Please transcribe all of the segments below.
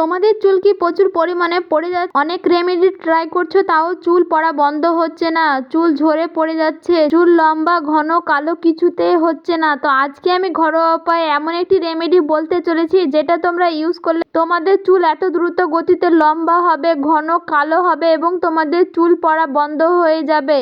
তোমাদের চুল কি প্রচুর পরিমাণে পড়ে যাচ্ছে? অনেক রেমেডি ট্রাই করছ, তাও চুল পড়া বন্ধ হচ্ছে না। চুল ঝরে পড়ে যাচ্ছে। চুল লম্বা, ঘন, কালো কিছুতে হচ্ছে না। তো আজকে আমি ঘরোয়া উপায়ে এমন একটি রেমেডি বলতে চলেছি, যেটা তোমরা ইউজ করলে তোমাদের চুল এত দ্রুত গতিতে লম্বা হবে, ঘন কালো হবে এবং তোমাদের চুল পড়া বন্ধ হয়ে যাবে।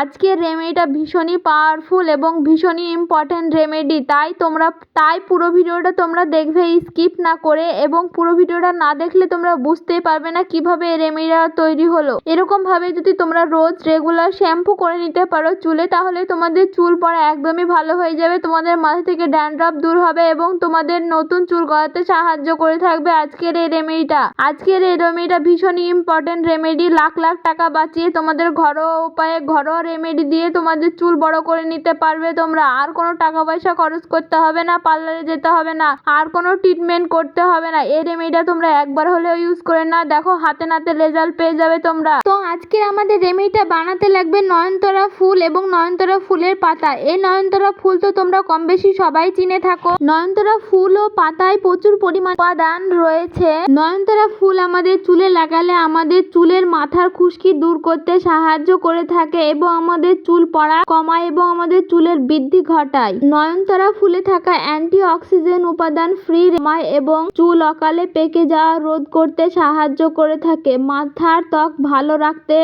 আজকের রেমেডিটা ভীষণই পাওয়ারফুল এবং ভীষণই ইম্পর্ট্যান্ট রেমেডি তাই তোমরা, তাই পুরো ভিডিওটা তোমরা দেখবে স্কিপ না করে এবং পুরো ভিডিওটা না দেখলে তোমরা বুঝতেই পারবে না কীভাবে এই রেমেডিটা তৈরি হলো। এরকম ভাবে যদি তোমরা রোজ রেগুলার শ্যাম্পু করে নিতে পারো চুলে, তাহলে তোমাদের চুল পড়া একদমই ভালো হয়ে যাবে, তোমাদের মাথা থেকে ড্যান্ড্রাফ দূর হবে এবং তোমাদের নতুন চুল গড়াতে সাহায্য করে থাকবে। আজকের এই রেমেডিটা আজকের এই রেমেডিটা ভীষণ ইম্পর্টেন্ট রেমেডি লাখ লাখ টাকা বাঁচিয়ে তোমাদের ঘরোয়া উপায়ে ঘরোয়া রেমেডি দিয়ে তোমাদের চুল বড় করে নিতে পারবে তোমরা। আর কোনো টাকা পয়সা খরচ করতে হবে না পার্লারে যেতে হবে না। আর কোনো ট্রিটমেন্ট করতে হবে না। এই রেমেডিটা তোমরা একবার হলেও ইউজ করে না দেখো, হাতে নাতে রেজাল্ট পেয়ে যাবে তোমরা। তো আজকে আমাদের রেমেডিটা বানাতে লাগবে নয়নতরা ফুল এবং নয়নতরা ফুলের পাতা। এই নয়নতরা ফুল তো তোমরা কম বেশি সবাই চিনে থাকো। নয়নতরা ফুল ও পাতায় প্রচুর পরিমাণ উপাদান রয়েছে। নয়নতারা ফুল আমাদের চুলে লাগালে আমাদের চুলের মাথার খুশকি দূর করতে সাহায্য করে থাকে এবং আমাদের চুল পড়া কমায় এবং আমাদের চুলের বৃদ্ধি ঘটায়। নয়নতারা ফুলে থাকা অ্যান্টি অক্সিজেন উপাদান ফ্রি রেমায় এবং চুল অকালে পেকে যাওয়া রোধ করতে সাহায্য করে থাকে। মাথার ত্বক ভালো রাখতে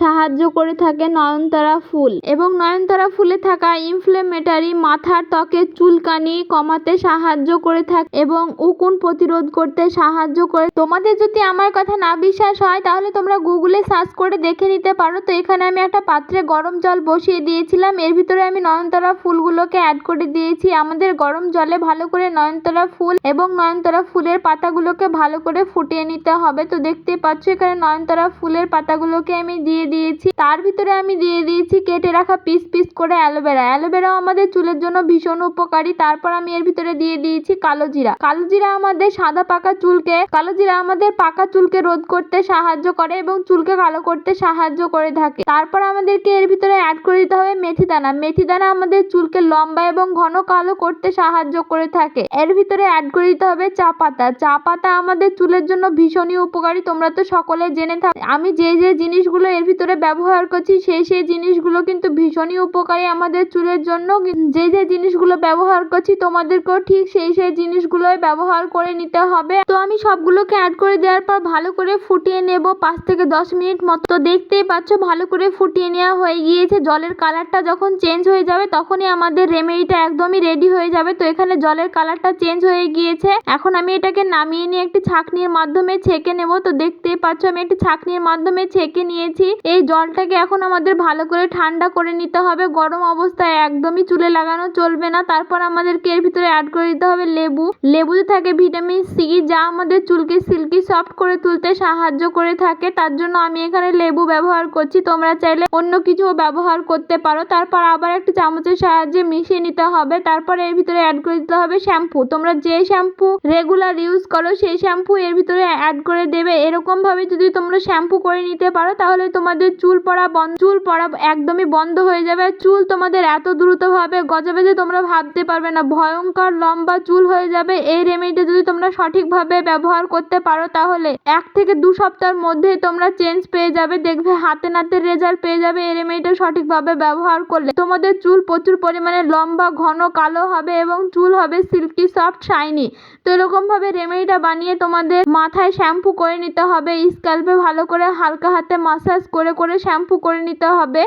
সাহায্য করে থাকে নয়নতারা ফুল এবং নয়নতারা ফুলে থাকা ইনফ্লেমেটারি মাথার ত্বকের চুলকানি কমাতে সাহায্য করে থাকে এবং উকুন প্রতিরোধ করতে সাহায্য করে। তোমাদের যদি আমার কথা না বিশ্বাস হয়, তাহলে তোমরা গুগলে সার্চ করে দেখে নিতে পারো। তো এখানে আমি একটা পাত্রে গরম জল বসিয়ে দিয়েছিলাম। এর ভিতরে আমি নয়নতারা ফুলগুলোকে অ্যাড করে দিয়েছি। আমাদের গরম জলে ভালো করে নয়নতারা ফুল এবং নয়নতারা ফুলের পাতাগুলোকে ভালো করে ফুটিয়ে নিতে হবে। তো দেখতেই পাচ্ছ, এখানে নয়নতারা ফুলের পাতাগুলোকে আমি দিয়ে দিয়েছি। তার ভিতরে আমি দিয়ে দিয়েছি কেটে রাখা পিস পিস করে অ্যালোভেরা। অ্যালোভেরাও আমাদের চুলের জন্য ভীষণ উপকারী। তারপর আমি এর ভিতরে দিয়ে দিয়েছি কালো জিরা। কালো জিরা আমাদের সাদা পাকা চুলকে, কালো জিরা আমাদের পাকা চুলকে রোধ করতে সাহায্য করে এবং চুলকে কালো করতে সাহায্য করে থাকে। তারপর আমাদেরকে এর ভিতরে অ্যাড করে দিতে হবে মেথি দানা মেথি দানা আমাদের চুলকে লম্বা এবং ঘন কালো করতে সাহায্য করে থাকে। এর ভিতরে অ্যাড করে দিতে হবে চা পাতা। চা পাতা আমাদের চুলের জন্য ভীষণই উপকারী, তোমরা তো সকলে জেনে থাক। আমি যে যে জিনিসগুলো এর ভিতরে ব্যবহার করছি, সেই সেই জিনিসগুলো কিন্তু ভীষণই উপকারী আমাদের চুলের জন্য। যে যে জিনিসগুলো ব্যবহার করছি, তোমাদেরকেও ঠিক সেই সেই জিনিসগুলোই ব্যবহার করে নিতে হবে। তো আমি সবগুলোকে অ্যাড করে দেওয়ার পর ভালো করে ফুটিয়ে নেব। পাঁচ থেকে দশ মিনিট মতো। দেখতেই পাচ্ছ, ভালো করে ফুটিয়ে নেওয়া হয়ে গিয়েছে। জলের কালারটা যখন চেঞ্জ হয়ে যাবে, তখনই আমাদের রেমেডিটা একদমই রেডি হয়ে যাবে। তো এখানে জলের কালারটা চেঞ্জ হয়ে গিয়েছে। এখন আমি এটাকে নামিয়ে নিয়ে একটি ছাঁকনির মাধ্যমে ছেঁকে নেব। তো দেখতেই পাচ্ছ, আমি একটি ছাঁকনির মাধ্যমে ছেঁকে নিয়েছি। এই জলটাকে এখন আমাদের ভালো করে ঠান্ডা করে নিতে হবে। গরম অবস্থায় একদমই চুলে লাগানো চলবে না। তারপর আমাদেরকে এর ভিতরে অ্যাড করে দিতে হবে লেবু। লেবুতে থাকে ভিটামিন সি যা আমাদের চুলকে সিল্কি, সফট করে তুলতে সাহায্য করে থাকে, তার জন্য আমি এখানে লেবু ব্যবহার করছি। তোমরা চাইলে অন্য কিছু ব্যবহার করতে পারো। তারপর আবার একটি চামচের সাহায্যে মিশিয়ে নিতে হবে। তারপর এর ভিতরে অ্যাড করে দিতে হবে শ্যাম্পু তোমরা যে শ্যাম্পু রেগুলার ইউজ করো, সেই শ্যাম্পু এর ভিতরে অ্যাড করে দেবে। এরকম ভাবে যদি তোমরা শ্যাম্পু করে নিতে পারো, তাহলে তোমাদের চুল পড়া বন্ধ, চুল পড়া একদমই বন্ধ হয়ে যাবে। চুল তোমাদের এত দ্রুতভাবে গজাবে যে তোমরা ভাবতে পারবে না। ভয়ঙ্কর লম্বা চুল হয়ে যাবে। এই রেমেডিটা যদি তোমরা সঠিকভাবে ব্যবহার করতে পারো তাহলে? এক থেকে দু সপ্তাহের মধ্যেই তোমরা চেঞ্জ পেয়ে যাবে, দেখবে হাতে নাতে রেজাল্ট পেয়ে যাবে এই রেমেডিটা সঠিকভাবে ব্যবহার করলে। তোমাদের চুল প্রচুর পরিমাণে লম্বা, ঘন, কালো হবে এবং চুল হবে সিল্কি সফট শাইনি তো এরকমভাবে রেমেডিটা বানিয়ে তোমাদের মাথায় শ্যাম্পু করে নিতে হবে স্ক্যাল্পে ভালো করে হালকা হাতে মাসাজ করে করে শ্যাম্পু করে নিতে হবে।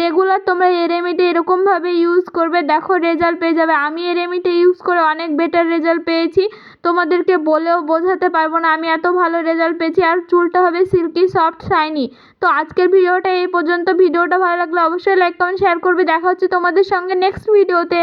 রেগুলার তোমরা এই রেমেডি এরকমভাবে ইউজ করবে, দেখো রেজাল্ট পেয়ে যাবে। আমি এই রেমেডিটা ইউজ করে অনেক বেটার রেজাল্ট পেয়েছি। তোমাদেরকে বলেও বোঝাতে পারব না। আমি এত ভালো রেজাল্ট পেয়েছি আর চুলটা হবে সিল্কি সফট শাইনি তো আজকের ভিডিওটা এই পর্যন্ত। ভিডিওটা ভালো লাগলে অবশ্যই লাইক কমেন্ট শেয়ার করবে। দেখা হচ্ছে তোমাদের সঙ্গে নেক্সট ভিডিওতে